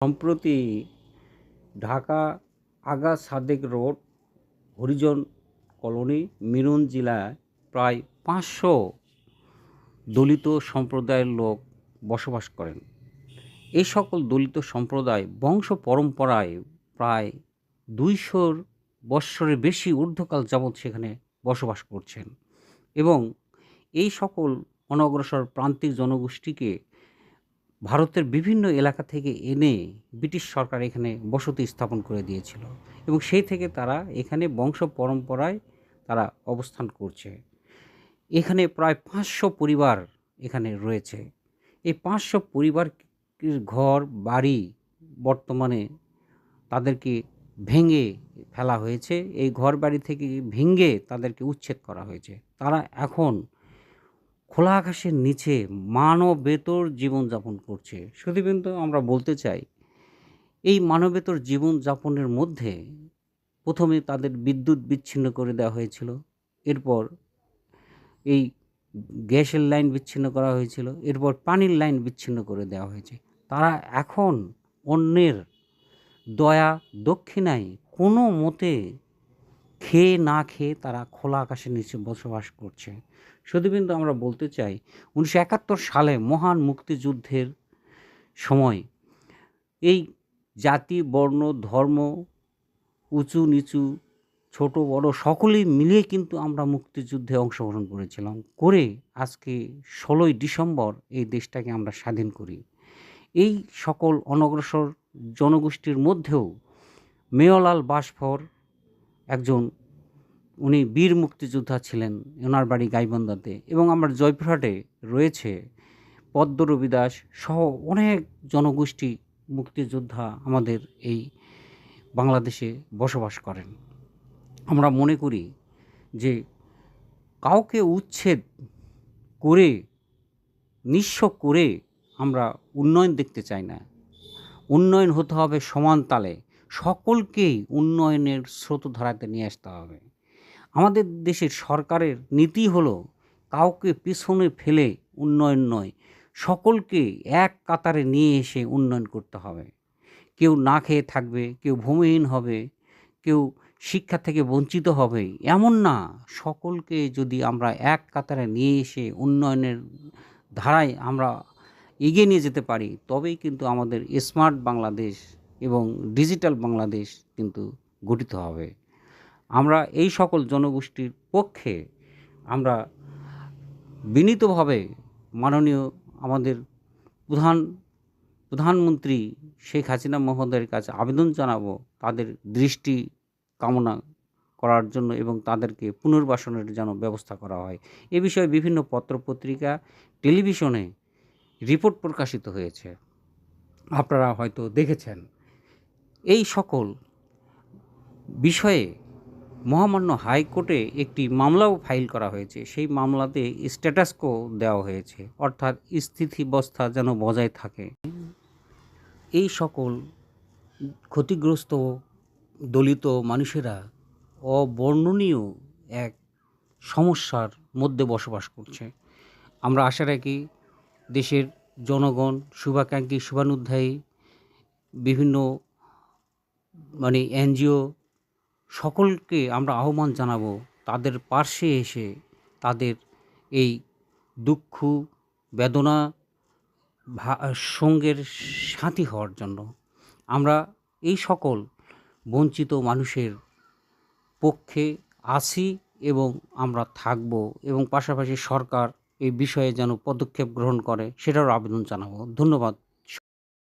সম্প্রতি Dhaka Aga Sadek road, Harijan colony, মিরন জেলায় প্রায় পাঁচশো দলিত সম্প্রদায়ের লোক বসবাস করেন। এই সকল দলিত সম্প্রদায় বংশ পরম্পরায় প্রায় দুইশোর বৎসরের বেশি ঊর্ধ্বকাল যাবৎ সেখানে বসবাস করছেন এবং এই সকল অনগ্রসর প্রান্তিক জনগোষ্ঠীকে ভারতের বিভিন্ন এলাকা থেকে এনে ব্রিটিশ সরকার এখানে বসতি স্থাপন করে দিয়েছিল এবং সেই থেকে তারা এখানে বংশ পরম্পরায় তারা অবস্থান করছে। এখানে প্রায় পাঁচশো পরিবার এখানে রয়েছে। এই পাঁচশো পরিবার ঘর, বাড়ি বর্তমানে তাদেরকে ভেঙে ফেলা হয়েছে। এই ঘর বাড়ি থেকে ভেঙে তাদেরকে উচ্ছেদ করা হয়েছে। তারা এখন খোলা আকাশের নিচে মানবেতর জীবনযাপন করছে। শুধুবিন্দু আমরা বলতে চাই, এই মানবেতর জীবনযাপনের মধ্যে প্রথমে তাদের বিদ্যুৎ বিচ্ছিন্ন করে দেওয়া হয়েছিল। এরপর এই গ্যাসের লাইন বিচ্ছিন্ন করা হয়েছিল। এরপর পানির লাইন বিচ্ছিন্ন করে দেওয়া হয়েছে। তারা এখন অন্যের দয়া, দক্ষিণায় কোনো মতে খেয়ে না খেয়ে তারা খোলা আকাশের নিচে বসবাস করছে। শুধুবিন্দু আমরা বলতে চাই, উনিশশো একাত্তর সালে মহান মুক্তিযুদ্ধের সময় এই জাতি, বর্ণ, ধর্ম, উঁচু নিচু, ছোট, বড়, সকলেই মিলিয়ে কিন্তু আমরা মুক্তিযুদ্ধে অংশগ্রহণ করেছিলাম। করে আজকে ষোলোই ডিসেম্বর এই দেশটাকে আমরা স্বাধীন করি। এই সকল অনগ্রসর জনগোষ্ঠীর মধ্যেও মেয়লাল বাসফর একজন, উনি বীর মুক্তিযোদ্ধা ছিলেন ওনার বাড়ি গাইবন্দাতে এবং আমার জয়পুরহাটে রয়েছে পদ্ম রবি দাস সহ অনেক জনগোষ্ঠী মুক্তিযোদ্ধা আমাদের এই বাংলাদেশে বসবাস করেন। আমরা মনে করি যে কাউকে উচ্ছেদ করে, নিঃস্ব করে আমরা উন্নয়ন দেখতে চাই না। উন্নয়ন হতে হবে সমান তালে। সকলকেই উন্নয়নের স্রোতধারাতে নিয়ে আসতে হবে। আমাদের দেশের সরকারের নীতি হলো কাউকে পিছনে ফেলে উন্নয়ন নয়, সকলকে এক কাতারে নিয়ে এসে উন্নয়ন করতে হবে। কেউ না খেয়ে থাকবে, কেউ ভূমিহীন হবে, কেউ শিক্ষা থেকে বঞ্চিত হবে, এমন না। সকলকে যদি আমরা এক কাতারে নিয়ে এসে উন্নয়নের ধারায় আমরা এগিয়ে নিয়ে যেতে পারি, তবেই কিন্তু আমাদের স্মার্ট বাংলাদেশ এবং ডিজিটাল বাংলাদেশ কিন্তু গঠিত হবে। আমরা এই সকল জনগোষ্ঠীর পক্ষে আমরা বিনীতভাবে মাননীয় আমাদের প্রধান, প্রধানমন্ত্রী শেখ হাসিনা মহোদয়ের কাছে আবেদন জানাব তাদের দৃষ্টি কামনা করার জন্য এবং তাদেরকে পুনর্বাসনের যেন ব্যবস্থা করা হয়। এ বিষয়ে বিভিন্ন পত্রপত্রিকা, টেলিভিশনে রিপোর্ট প্রকাশিত হয়েছে। আপনারা হয়তো দেখেছেন এই সকল বিষয়ে মহামান্য হাইকোর্টে একটি মামলাও ফাইল করা হয়েছে। সেই মামলাতে স্ট্যাটাসকো দেওয়া হয়েছে। অর্থাৎ স্থিতিবস্থা যেন বজায় থাকে। এই সকল ক্ষতিগ্রস্ত দলিত মানুষেরা অবর্ণনীয় এক সমস্যার মধ্যে বসবাস করছে। আমরা আশা রাখি দেশের জনগণ, শুভাকাঙ্ক্ষী, শুভানুধ্যায়ী, বিভিন্ন মানে এনজিও সকলকে আমরা আহ্বান জানাব, তাদের পার্শ্বে এসে তাদের এই দুঃখ, বেদনা সঙ্গের সাথী হওয়ার জন্য। আমরা এই সকল বঞ্চিত মানুষের পক্ষে আছি এবং আমরা থাকব এবং পাশাপাশি সরকার এই বিষয়ে যেন পদক্ষেপ গ্রহণ করে, সেটারও আবেদন জানাব। ধন্যবাদ।